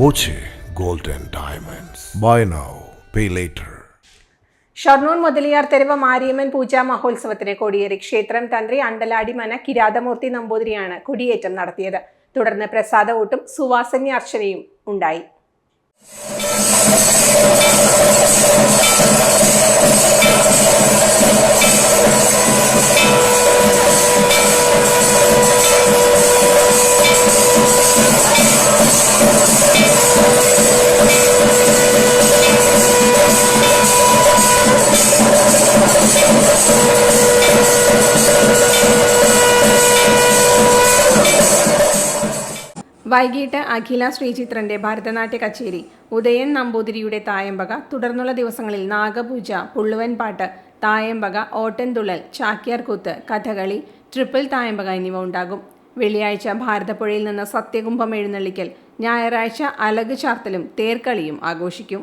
Boche Golden and Diamonds. Buy now, pay later. Shoranur Mudaliar തെരുവ് മാരിയമ്മൻ പൂജാ മഹോത്സവത്തിന് കൊടിയേറി ക്ഷേത്രം തന്ത്രി അണ്ടലാടിമന കിരാതമൂർത്തി നമ്പൂതിരിയാണ് കൊടിയേറ്റം നടത്തിയത് തുടർന്ന് പ്രസാദ ഊട്ടും സുവാസന്യ അർച്ചനയും ഉണ്ടായി വൈകിട്ട് അഖില ശ്രീചിത്രന്റെ ഭരതനാട്യ കച്ചേരി ഉദയൻ നമ്പൂതിരിയുടെ തായമ്പക തുടർന്നുള്ള ദിവസങ്ങളിൽ നാഗപൂജ പുള്ളുവൻപാട്ട് തായമ്പക ഓട്ടൻതുള്ളൽ ചാക്യാർകൂത്ത് കഥകളി ട്രിപ്പിൾ തായമ്പക എന്നിവ ഉണ്ടാകും. വെള്ളിയാഴ്ച ഭാരതപ്പുഴയിൽ നിന്ന് സത്യകുംഭം എഴുന്നള്ളിക്കൽ ഞായറാഴ്ച അലക് ചാർത്തലും തേർക്കളിയും ആഘോഷിക്കും.